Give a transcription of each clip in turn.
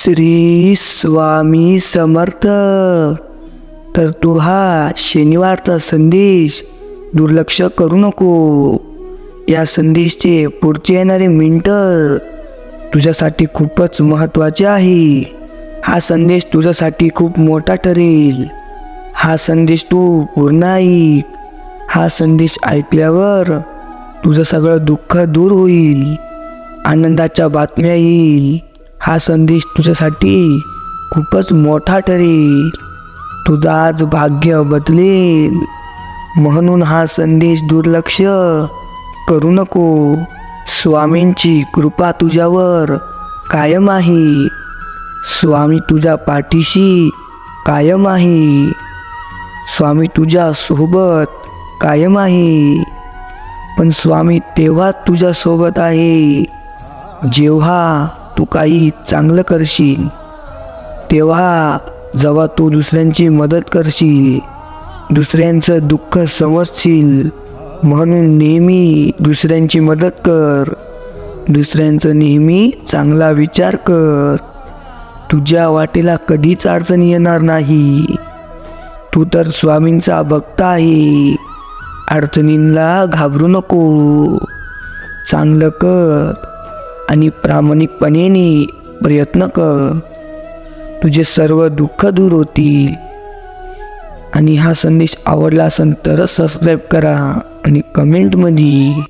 श्री स्वामी समर्थ. तर तू हा शनिवारचा संदेश दुर्लक्ष करू नको. या संदेशचे पुढचे येणारे मिनटं तुझ्यासाठी खूपच महत्त्वाचे आहे. हा संदेश तुझ्यासाठी खूप मोठा ठरेल. हा संदेश तू पूर्ण ऐक. हा संदेश ऐकल्यावर तुझं सगळं दुःख दूर होईल. आनंदाच्या बातम्या येईल. हा संदेश तुझ्यासाठी खूपच मोठा ठरेल. तुझं आज भाग्य बदलेल. म्हणून हा संदेश दुर्लक्ष करू नको. स्वामींची कृपा तुझ्यावर कायम आहे. स्वामी तुझ्या पाठीशी कायम आहे. स्वामी तुझ्या सोबत कायम आहे. पण स्वामी तेव्हा तुझ्यासोबत आहे. जेव्हा तू काही चांगलं करशील तेव्हा जेव्हा तू दुसऱ्यांची मदत करशील दुसऱ्यांचं दुःख समजशील म्हणून नेहमी दुसऱ्यांची मदत कर. दुसऱ्यांचं नेहमी चांगला विचार कर. तुझ्या वाटेला कधीच अडचण येणार नाही. तू तर स्वामींचा भक्त आहे. अडचणींना घाबरू नको. चांगलं कर. आणि प्रामाणिकपणेने प्रयत्न कर. तुझे सर्व दुःख दूर होतील. आणि हा संदेश आवडला असेल तरच सबस्क्राईब करा. आणि कमेंटमध्ये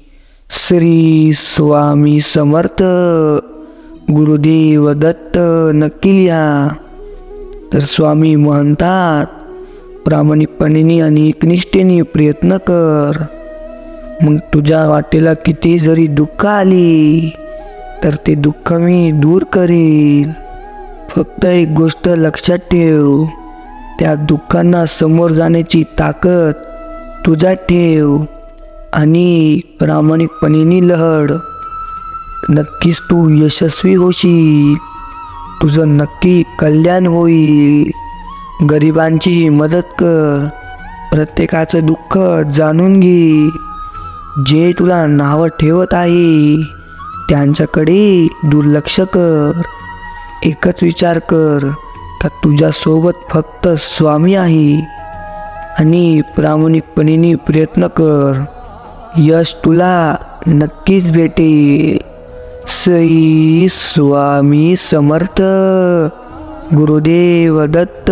श्री स्वामी समर्थ गुरुदेव दत्त नक्की लिहा. तर स्वामी म्हणतात प्रामाणिकपणे आणि एकनिष्ठेने प्रयत्न कर. मग तुझ्या वाटेला किती जरी दुःख आली तर ते दुःख मी दूर करेल फक्त एक गोष्ट लक्षात ठेव. त्या दुःखांना समोर जाण्याची ताकद तुझ्यात ठेव आणि प्रामाणिकपणेनी लढ. नक्कीच तू यशस्वी होशील. तुझं नक्की कल्याण होईल. गरिबांची मदत कर. प्रत्येकाचं दुःख जाणून घे. जे तुला नावं ठेवत आहे त्यांच्याकडे दुर्लक्ष कर. एकच विचार कर का तुझ्यासोबत फक्त स्वामी आहे. आणि प्रामाणिकपणे प्रयत्न कर. यश तुला नक्कीच भेटेल. श्री स्वामी समर्थ. गुरुदेव दत्त.